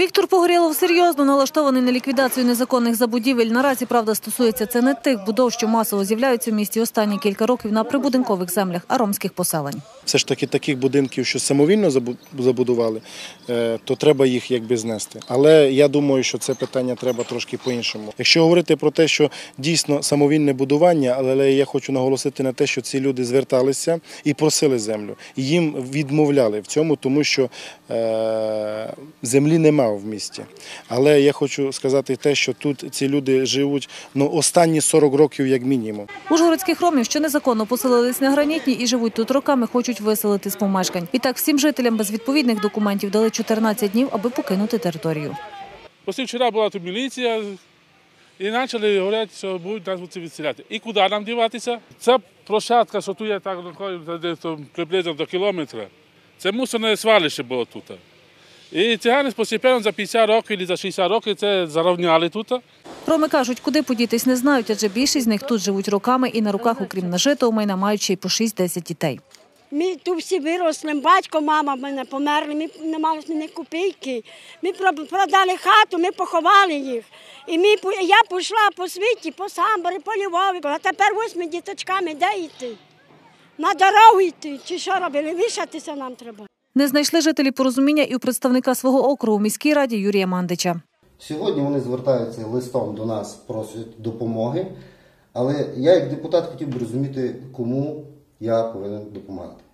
Віктор Погорєлов серйозно налаштований на ліквідацію незаконних забудівель. Наразі, правда, стосується це не тих будов, що масово з'являються в місті останні кілька років на прибудинкових землях, а ромських поселень. Все ж таки таких будинків, що самовільно забу- забудували, е, то треба їх якби знести. Але я думаю, що це питання треба трошки по-іншому. Якщо говорити про те, що дійсно самовільне будування, але я хочу наголосити на те, що ці люди зверталися і просили землю. І їм відмовляли в цьому, тому що е, землі нема в місті. Але я хочу сказати те, що тут ці люди живуть ну, останні 40 років як мінімум. Ужгородських ромів, що незаконно поселились на гранітні і живуть тут роками, хочуть виселити з помешкань. Відтак всім жителям без відповідних документів дали 14 днів, аби покинути територію. Після вчора була тут міліція і почали говорити, що будуть нас відселяти. І куди нам діватися? Ця площадка, що тут є так там приблизно до кілометра, це мусорне свалище було тут. І цигани постепенно за 50 років або за 60 років це зарівняли тут. Роми кажуть, куди подітись не знають, адже більшість з них тут живуть роками і на руках, окрім нажитого майна, мають ще й по 6-10 дітей. Ми тут всі виросли, батько, мама в мене померли, ми не мали ні копійки. Ми продали хату, ми поховали їх. І ми, я пішла по світі, по Самборі, по Львові, а тепер восьми діточками де йти? На дорогу йти, чи що робили? Вішатися нам треба. Не знайшли жителі порозуміння і у представника свого округу у міській раді Юрія Мандича. Сьогодні вони звертаються листом до нас, просять допомоги. Але я, як депутат, хотів би розуміти, кому я повинен допомагати.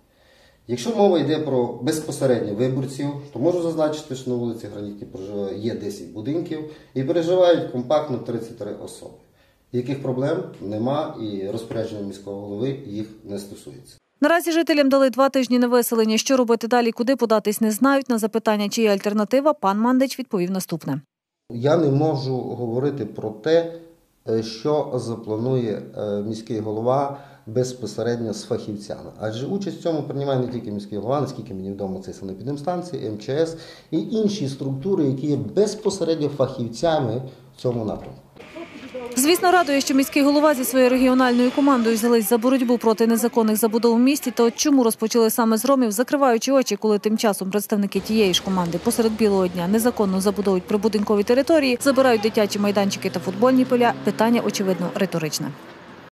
Якщо мова йде про безпосередньо виборців, то можу зазначити, що на вулиці проживає є 10 будинків і переживають компактно 33 особи. Яких проблем нема, і розпорядження міського голови їх не стосується. Наразі жителям дали два тижні на виселення. Що робити далі, куди податись, не знають. На запитання, чи є альтернатива, пан Мандич відповів наступне. Я не можу говорити про те, е, що запланує е, міський голова безпосередньо з фахівцями. Адже участь в цьому приймає не тільки міський голова, наскільки мені відомо, це санепідемстанції, МЧС і інші структури, які є безпосередньо фахівцями в цьому напрямку. Звісно, радує, що міський голова зі своєю регіональною командою взялись за боротьбу проти незаконних забудов у місті. То чому розпочали саме з ромів, закриваючи очі, коли тим часом представники тієї ж команди посеред білого дня незаконно забудовують прибудинкові території, забирають дитячі майданчики та футбольні поля. Питання очевидно риторичне.